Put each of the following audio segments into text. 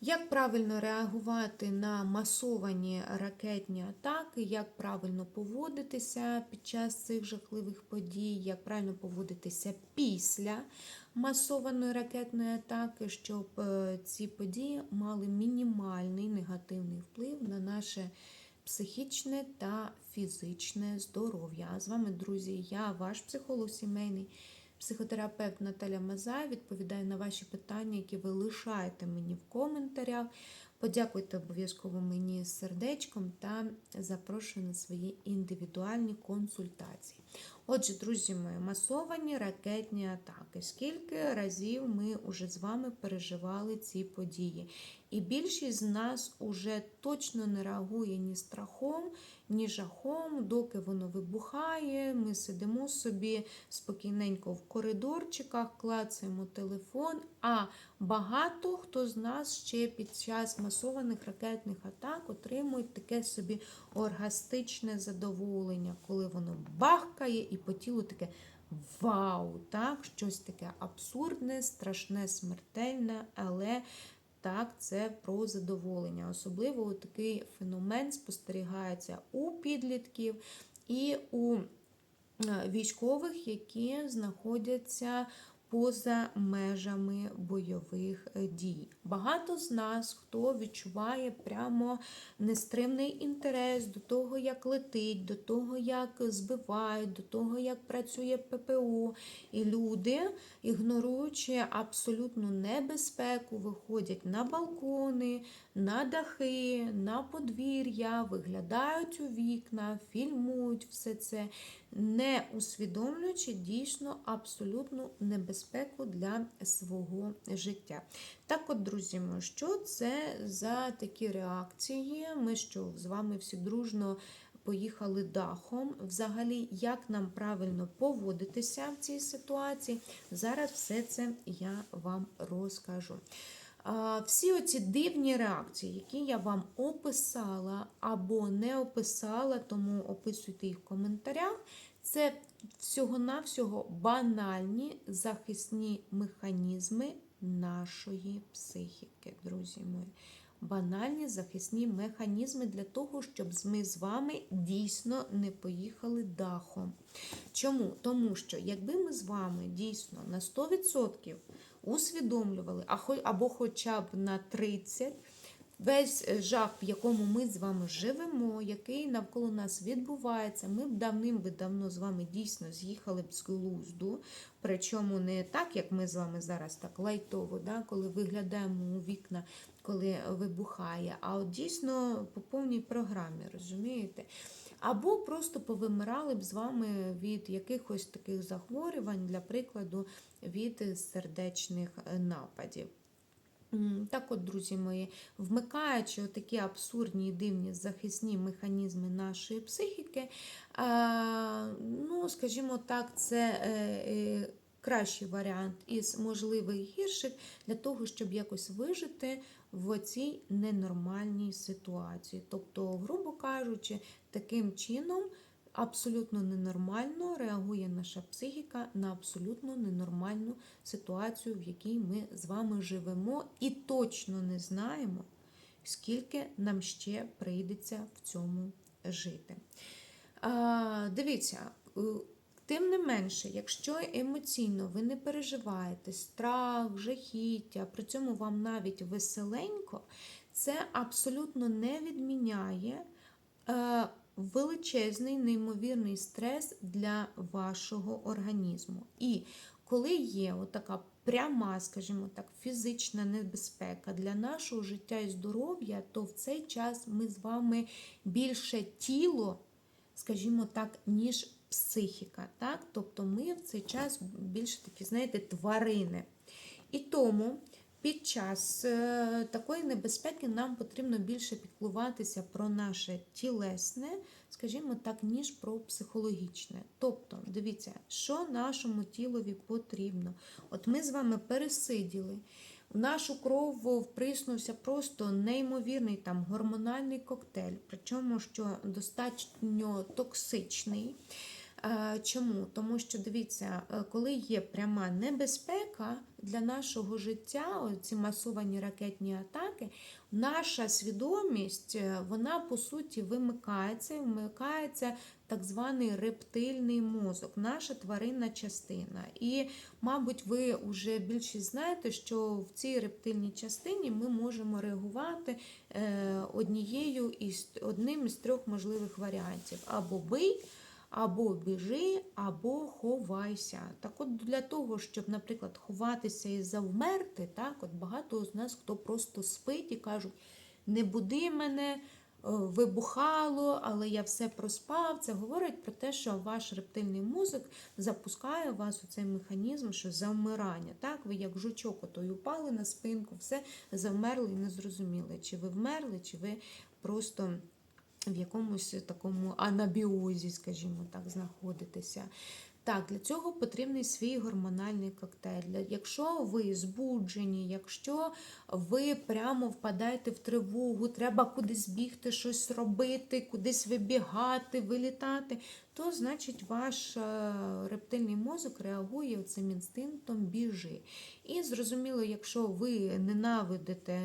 Як правильно реагувати на масовані ракетні атаки, як правильно поводитися під час цих жахливих подій, як правильно поводитися після масованої ракетної атаки, щоб е, ці події мали мінімальний негативний вплив на наше психічне та фізичне здоров'я. А з вами, друзі, я ваш психолог сімейний. Психотерапевт Наталя Мазай відповідає на ваші питання, які ви лишаєте мені в коментарях. Подякуйте обов'язково мені з сердечком та запрошую на свої індивідуальні консультації. Отже, друзі мої, масовані ракетні атаки. Скільки разів ми вже з вами переживали ці події? І більшість з нас уже точно не реагує ні страхом, ні жахом, доки воно вибухає. Ми сидимо собі спокійненько в коридорчиках, клацаємо телефон. А багато хто з нас ще під час масованих ракетних атак отримують таке собі оргастичне задоволення, коли воно бахкає і по тілу таке. Вау! Так, щось таке абсурдне, страшне, смертельне, але так, це про задоволення. Особливо такий феномен спостерігається у підлітків і у військових, які знаходяться поза межами бойових дій. Багато з нас, хто відчуває прямо нестримний інтерес до того, як летить, до того, як збивають, до того, як працює ППО. І люди, ігноруючи абсолютну небезпеку, виходять на балкони, на дахи, на подвір'я, виглядають у вікна, фільмують все це, не усвідомлюючи дійсно абсолютну небезпеку для свого життя. Так от, друзі, мої, що це за такі реакції? Ми що з вами всі дружно поїхали дахом. Взагалі, як нам правильно поводитися в цій ситуації? Зараз все це я вам розкажу. Всі оці дивні реакції, які я вам описала або не описала, тому описуйте їх в коментарях. Це всього-навсього банальні захисні механізми нашої психіки, друзі мої. Банальні захисні механізми для того, щоб ми з вами дійсно не поїхали дахом. Чому? Тому що, якби ми з вами дійсно на 100% усвідомлювали, або хоча б на 30%, Весь жах, в якому ми з вами живемо, який навколо нас відбувається, ми б давним би давно з вами дійсно з'їхали б з глузду. Причому не так, як ми з вами зараз так лайтово, да, коли виглядаємо у вікна, коли вибухає, а от дійсно по повній програмі, розумієте? Або просто повимирали б з вами від якихось таких захворювань, для прикладу, від сердечних нападів. Так от, друзі мої, вмикаючи такі абсурдні і дивні захисні механізми нашої психіки, ну, скажімо так, це е, е, кращий варіант із можливих гірших для того, щоб якось вижити в цій ненормальній ситуації. Тобто, грубо кажучи, таким чином абсолютно ненормально реагує наша психіка на абсолютно ненормальну ситуацію, в якій ми з вами живемо, і точно не знаємо, скільки нам ще прийдеться в цьому жити. А, Дивіться. Тим не менше, якщо емоційно ви не переживаєте страх, жахіття, при цьому вам навіть веселенько, це абсолютно не відміняє е, величезний, неймовірний стрес для вашого організму. І коли є отака пряма, скажімо так, фізична небезпека для нашого життя і здоров'я, то в цей час ми з вами більше тіло, скажімо так, ніж психіка. Так? Тобто ми в цей час більше такі, знаєте, тварини. І тому під час е, такої небезпеки нам потрібно більше піклуватися про наше тілесне, скажімо так, ніж про психологічне. Тобто, дивіться, що нашому тілові потрібно. От ми з вами пересиділи. В нашу кров вприснувся просто неймовірний там гормональний коктейль, причому що достатньо токсичний. Е, Чому? Тому що дивіться, е, коли є пряма небезпека для нашого життя, ці масовані ракетні атаки, наша свідомість, е, вона по суті вимикається, вмикається так званий рептильний мозок, наша тваринна частина. І, мабуть, ви вже більшість знаєте, що в цій рептильній частині ми можемо реагувати однією із одним із трьох можливих варіантів: або бий. Або біжи, або ховайся. Так от для того, щоб, наприклад, ховатися і завмерти, так, от багато з нас хто просто спить і кажуть, не буди мене, вибухало, але я все проспав. Це говорить про те, що ваш рептильний мозок запускає у вас у цей механізм, що завмирання. Так, ви як жучок ото упали на спинку, все завмерли і не зрозуміли, чи ви вмерли, чи ви просто в якомусь такому анабіозі, скажімо так, знаходитеся. Так, для цього потрібний свій гормональний коктейль. Якщо ви збуджені, якщо ви прямо впадаєте в тривогу, треба кудись бігти, щось робити, кудись вибігати, вилітати, то значить ваш е, рептильний мозок реагує цим інстинктом біжи. І зрозуміло, якщо ви ненавидите.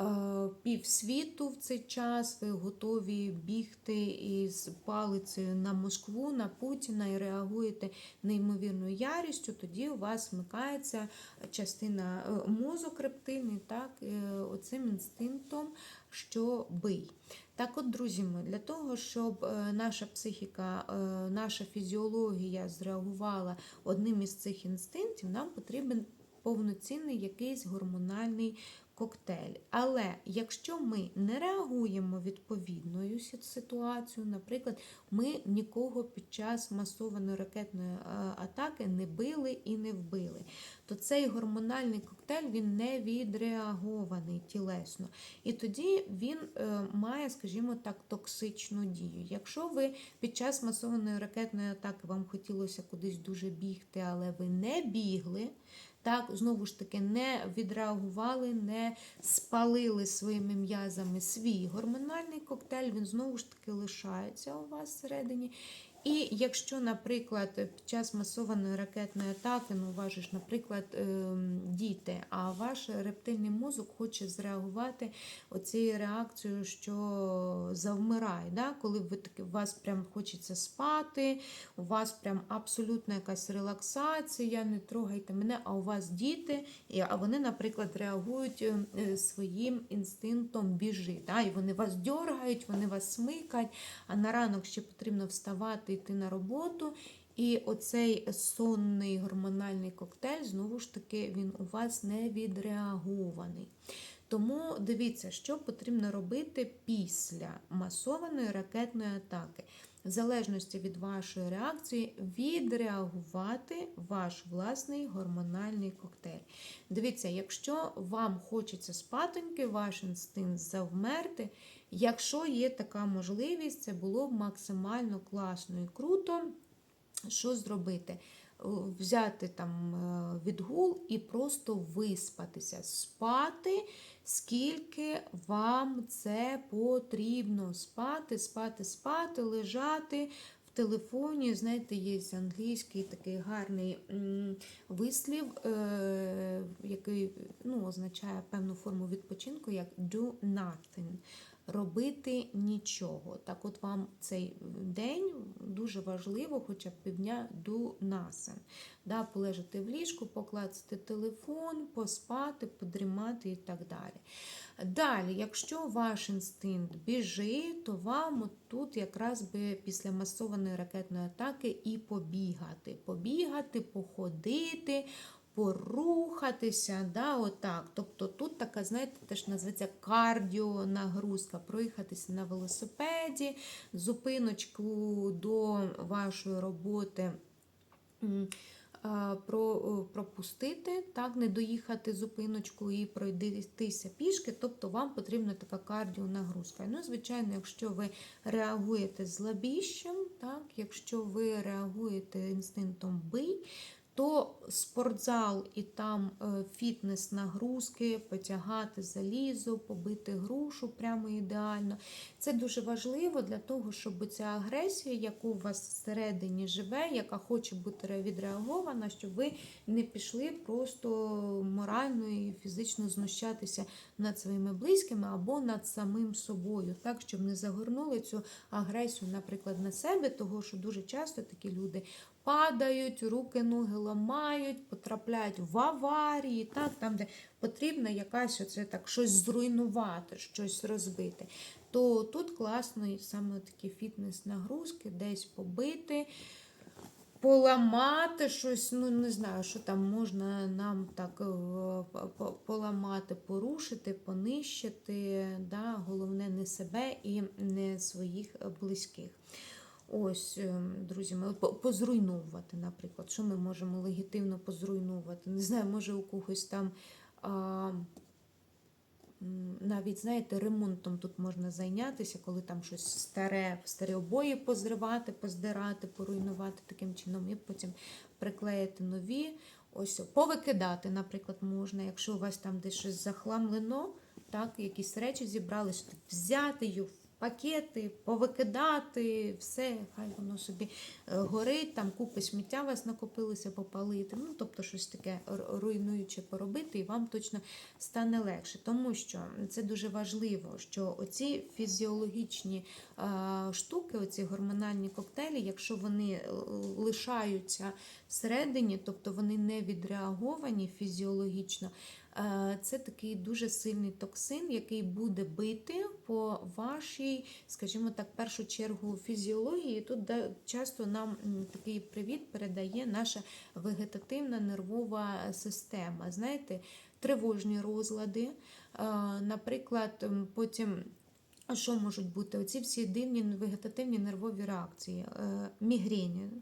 Е, півсвіту в цей час ви готові бігти із палицею на Москву, на Путіна і реагуєте неймовірною ярістю, тоді у вас вмикається частина е, мозок рептильний, так, е, оцим інстинктом, що бий. Так от, друзі, ми, для того, щоб наша психіка, наша фізіологія зреагувала одним із цих інстинктів, нам потрібен повноцінний якийсь гормональний коктейль. Але якщо ми не реагуємо відповідною ситуацією, наприклад, ми нікого під час масованої ракетної атаки не били і не вбили, то цей гормональний коктейль він не відреагований тілесно. І тоді він е, має, скажімо так, токсичну дію. Якщо ви під час масованої ракетної атаки вам хотілося кудись дуже бігти, але ви не бігли, так, знову ж таки, не відреагували, не спалили своїми м'язами свій гормональний коктейль, він знову ж таки лишається у вас всередині. І якщо, наприклад, під час масованої ракетної атаки, ну важиш, наприклад, ем, діти, а ваш рептильний мозок хоче зреагувати оцією реакцією, що завмирає, да? коли ви таки, у вас прям хочеться спати, у вас прям абсолютна якась релаксація, не трогайте мене, а у вас діти, а вони, наприклад, реагують е, своїм інстинктом біжи. Да? І вони вас дергають, вони вас смикають, а на ранок ще потрібно вставати йти на роботу. І оцей сонний гормональний коктейль, знову ж таки, він у вас не відреагований. Тому дивіться, що потрібно робити після масованої ракетної атаки. В залежності від вашої реакції, відреагувати ваш власний гормональний коктейль. Дивіться, якщо вам хочеться спатоньки, ваш інстинкт завмерти, Якщо є така можливість, це було б максимально класно і круто. Що зробити? Взяти там е, відгул і просто виспатися, спати, скільки вам це потрібно. Спати, спати, спати, лежати в телефоні. Знаєте, є англійський такий гарний вислів, е, який ну, означає певну форму відпочинку, як do nothing робити нічого. Так от вам цей день дуже важливо, хоча б півдня до насен. Да, Полежати в ліжку, покласти телефон, поспати, подрімати і так далі. Далі, якщо ваш інстинкт біжить, то вам тут якраз би після масованої ракетної атаки і побігати. Побігати, походити, порухатися, да, отак. Тобто тут така, знаєте, теж називається кардіонагрузка, проїхатися на велосипеді, зупиночку до вашої роботи. Пропустити, так, не доїхати зупиночку і пройдитися пішки, тобто вам потрібна така кардіонагрузка. Ну, звичайно, якщо ви реагуєте злабіщем, так, якщо ви реагуєте інстинктом бий, то спортзал і там е, фітнес нагрузки, потягати залізо, побити грушу прямо ідеально. Це дуже важливо для того, щоб ця агресія, яку у вас всередині живе, яка хоче бути відреагована, щоб ви не пішли просто морально і фізично знущатися над своїми близькими або над самим собою, так, щоб не загорнули цю агресію, наприклад, на себе, того що дуже часто такі люди падають, руки, ноги ламають, потрапляють в аварії, так, там, де потрібно якась оце так щось зруйнувати, щось розбити. То тут класно саме такі фітнес-нагрузки, десь побити, поламати щось, ну не знаю, що там можна нам так е, поламати, порушити, понищити. Да? Головне не себе і не своїх близьких. Ось, е, друзі, ми по- позруйновувати, наприклад, що ми можемо легітимно позруйновувати. Не знаю, може у когось там. А, навіть, знаєте, ремонтом тут можна зайнятися, коли там щось старе, старі обої позривати, поздирати, поруйнувати таким чином, і потім приклеїти нові. Ось повикидати, наприклад, можна, якщо у вас там десь щось захламлено, так, якісь речі зібралися, взяти їх пакети, повикидати, все, хай воно собі е, горить, там купи сміття вас накопилося, попалити. Ну, тобто щось таке руйнуюче поробити, і вам точно стане легше. Тому що це дуже важливо, що оці фізіологічні штуки, оці гормональні коктейлі, якщо вони е, лишаються всередині, тобто вони не відреаговані фізіологічно, це такий дуже сильний токсин, який буде бити по вашій, скажімо так, першу чергу фізіології. Тут часто нам такий привіт передає наша вегетативна нервова система. Знаєте, тривожні розлади, е, наприклад, потім. Що можуть бути? Оці всі дивні вегетативні нервові реакції, е, мігрені, е,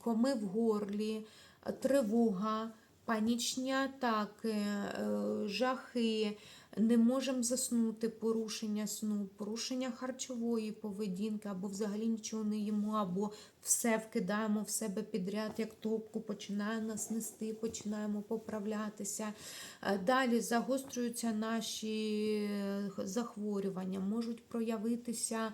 коми в горлі, е, тривога, панічні атаки, е, жахи, не можемо заснути, порушення сну, порушення харчової поведінки, або взагалі нічого не їмо, або все вкидаємо в себе підряд, як топку, починає нас нести, починаємо поправлятися. Е, Далі загострюються наші е, захворювання, можуть проявитися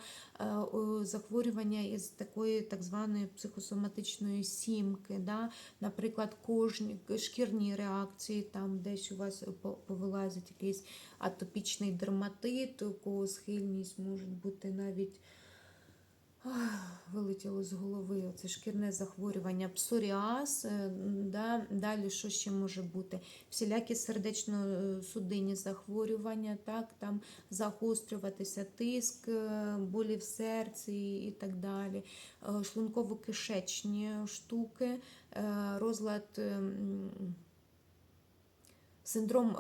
захворювання із такої так званої психосоматичної сімки. Да? Наприклад, кожні шкірні реакції, там десь у вас по- повилазить якийсь атопічний дерматит, у кого схильність можуть бути навіть. Вилетіло з голови оце шкірне захворювання, псоріаз, е, да, далі що ще може бути? Всілякі сердечно-судинні захворювання, так, там загострюватися тиск, е, болі в серці і так далі, Е, шлунково-кишечні штуки, розлад, е, синдром.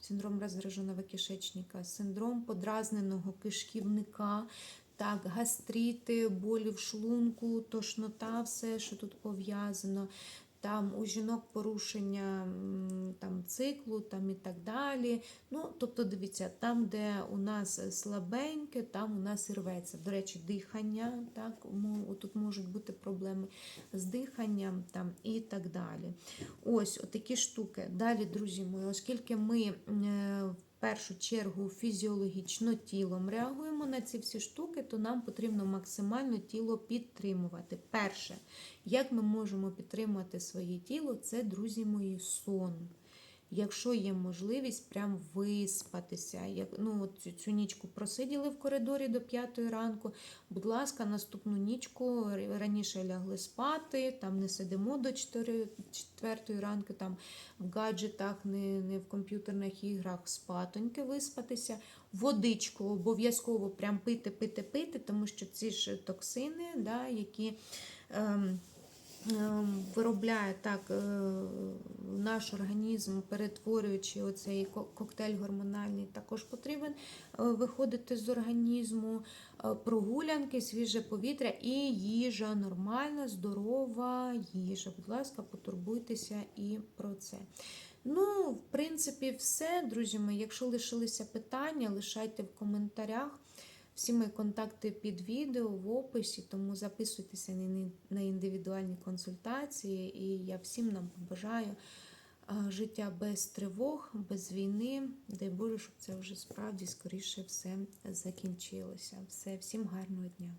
Синдром розраженого кишечника, синдром подразненого кишківника, так, гастрити, болі в шлунку, тошнота, все, що тут пов'язано. Там у жінок порушення там, циклу там, і так далі. Ну, тобто, дивіться, там, де у нас слабеньке, там у нас і рветься. До речі, дихання, так, тут можуть бути проблеми з диханням там, і так далі. Ось отакі штуки. Далі, друзі мої, оскільки ми е, першу чергу фізіологічно тілом реагуємо на ці всі штуки, то нам потрібно максимально тіло підтримувати. Перше, як ми можемо підтримувати своє тіло, це, друзі мої, сон. Якщо є можливість прям виспатися, як ну цю, цю нічку просиділи в коридорі до п'ятої ранку. Будь ласка, наступну нічку раніше лягли спати, там не сидимо до 4, 4 ранку, там в гаджетах, не, не в комп'ютерних іграх спатоньки виспатися. Водичку обов'язково прям пити, пити, пити, тому що ці ж токсини, да, які. Ем, Виробляє так е, наш організм, перетворюючи оцей коктейль гормональний, також потрібен е, виходити з організму, Е, прогулянки, свіже повітря і їжа, нормальна, здорова їжа. Будь ласка, потурбуйтеся і про це. Ну, в принципі, все, друзі мої. Якщо лишилися питання, лишайте в коментарях. Всі мої контакти під відео в описі, тому записуйтеся на індивідуальні консультації, і я всім нам побажаю життя без тривог, без війни. Дай Боже, щоб це вже справді скоріше все закінчилося. Все, всім гарного дня.